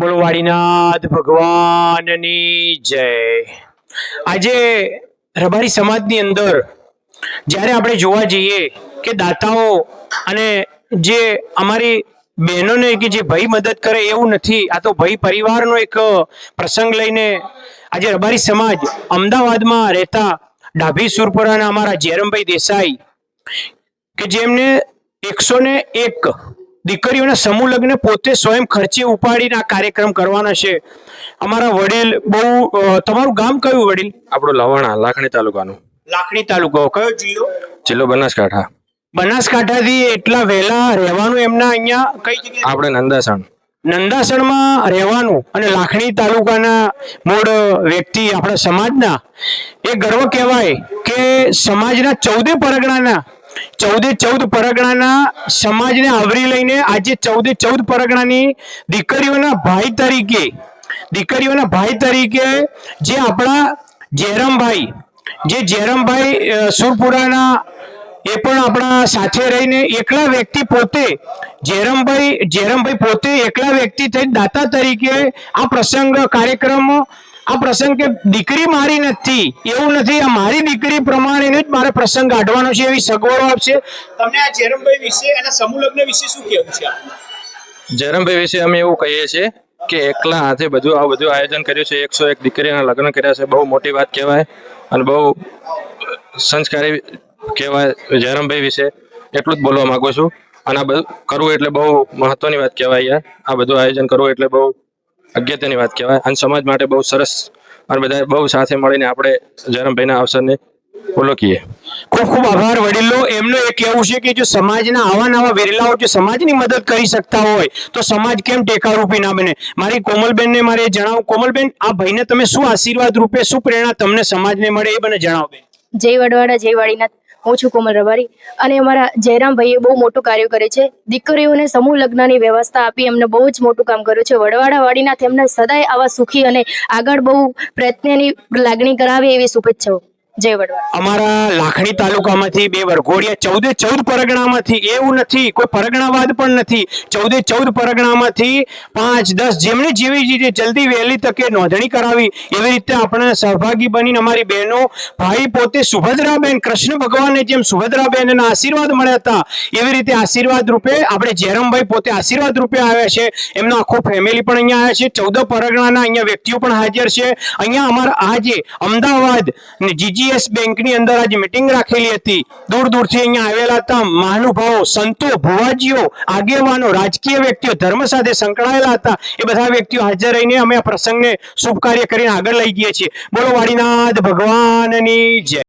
બોલો વાડીનાથ ભગવાનની જય. આજે રબારી સમાજની અંદર જ્યારે આપણે જોવા જઈએ કે દાતાઓ અને જે અમારી બહેનોને કે જે ભાઈ મદદ કરે એવું નથી, આ તો ભાઈ પરિવારનો એક પ્રસંગ લઈને આજે રબારી સમાજ અમદાવાદમાં રહેતા ડાભી સુરપુરાના અમારા જેરમભાઈ દેસાઈ કે જેમને એકસો ને એક દીકરીઓના સમૂહ લગ્ન પોતે સ્વયં ખર્ચે ઉપાડીને આ કાર્યક્રમ કરવાનો છે. અમારા વડીલ બહુ તમારું ગામ કયું વડીલ? આપણું લવાણા લાખણી તાલુકાનું. લાખણી તાલુકો કયો જિલ્લો? જિલ્લો બનાસકાંઠા. બનાસકાંઠાથી એટલા વહેલા રહેવાનું એમના અહીંયા કઈ જગ્યાએ? આપણે નંદાસણ. નંદાસણમાં રહેવાનું અને લાખણી તાલુકાના મૂળ વ્યક્તિ આપણા સમાજના. એ ગર્વ કહેવાય કે સમાજના ચૌદે પરગણાના ચૌદે ચૌદ પરગણાના સમાજને આવરી લઈને આજે ચૌદે ચૌદ પરગણાની દીકરીઓના ભાઈ તરીકે, દીકરીઓના ભાઈ તરીકે જે આપણા જેરમભાઈ જે જેરમભાઈ સુરપુરાના એ પણ આપણા સાથે રહીને એકલા વ્યક્તિ પોતે જેરમભાઈ જેરમભાઈ પોતે એકલા વ્યક્તિ થઈ દાતા તરીકે આ પ્રસંગ કાર્યક્રમ આ પ્રસંગ કે દીકરી મારી નથી, એવું નથી. આ મારી દીકરી પ્રમાણેનું જ મારે પ્રસંગ કાઢવાનો છે એવી સગવડો આપશે. તમને આ જેરમભાઈ વિશે અને સમૂહ લગ્ન વિશે શું કહેવું છે? જેરમભાઈ વિશે અમે એવું કહીએ છીએ કે એકલા હાથે બધું, આ બધું આયોજન કર્યું છે. એકસો એક દીકરીના લગ્ન કર્યા છે. બહુ મોટી વાત કહેવાય અને બહુ સંસ્કારી કહેવાય જયરામભાઈ વિશે. એટલું જ બોલવા માંગુ છું. અને આ બધું કરવું એટલે બહુ મહત્વની વાત કહેવાય યાર. આ બધું આયોજન કરવું એટલે બહુ અગત્યની વાત કહેવાય. અને સમાજ માટે બહુ સરસ અને બધા બહુ સાથે મળીને આપણે જયરામભાઈના અવસરને ઓળખીએ. ખૂબ ખૂબ આભાર વડીલો. એમનું એ કહેવું છે કે જો સમાજના આવા નવા વિરલાઓ જો સમાજની મદદ કરી શકતા હોય તો સમાજ કેમ ટેકારૂપી ના બને? મારી કોમલબેનને મારે જણાવું. કોમલબેન આ ભાઈને તમે શું આશીર્વાદ રૂપે શું પ્રેરણા તમને સમાજને મળે એ મને જણાવો બેન. જય વડવાડા જય વાડીનાથ. હું છું કોમલ રબારી અને અમારા જયરામભાઈએ બહુ મોટું કાર્ય કરે છે. દીકરીઓને સમૂહ લગ્નની વ્યવસ્થા આપી એમને બહુ જ મોટું કામ કર્યું છે. વડવાડાવાડીના તેમને સદાય આવા સુખી અને આગળ બહુ પ્રયત્નની લાગણી કરાવે એવી શુભેચ્છાઓ. અમારા લાખણી તાલુકામાંથી બે વરઘોડિયા ચૌદે ચૌદ પરગણામાંથી, એવું નથી, કોઈ પરગણાવાદ પણ નથી. ચૌદે ચૌદ પરગણામાંથી પાંચ, દસ જેમણે જેવી રીતે જલ્દી વહેલી તકે નોંધણી કરાવી, એવી રીતે આપણે સહભાગી બનીને અમારી બહેનો, ભાઈ પોતે સુભદ્રાબેન, કૃષ્ણ ભગવાનને જેમ સુભદ્રાબેનના આશીર્વાદ મળ્યા હતા, એવી રીતે આશીર્વાદ રૂપે આપણે જયરામભાઈ પોતે આશીર્વાદ રૂપે આવ્યા છે. એમનો આખો ફેમિલી પણ અહીંયા આવ્યા છે. ચૌદ પરગણાના અહીંયા વ્યક્તિઓ પણ હાજર છે. અહીંયા અમારા આજે અમદાવાદ ને જીજીએસ બેંકની અંદર આજે મિટિંગ રાખેલી હતી. દૂર દૂરથી અહીંયા આવેલા હતા મહાનુભાવો, સંતો, ભુવાજીઓ, આગેવાનો, રાજકીય વ્યક્તિઓ, ધર્મ સાથે સંકળાયેલા હતા. એ બધા વ્યક્તિઓ હાજર રહીને અમે આ પ્રસંગને શુભ કાર્ય કરીને આગળ લઈ ગયા છીએ. બોલો, વાડીનાથ ભગવાનની જય.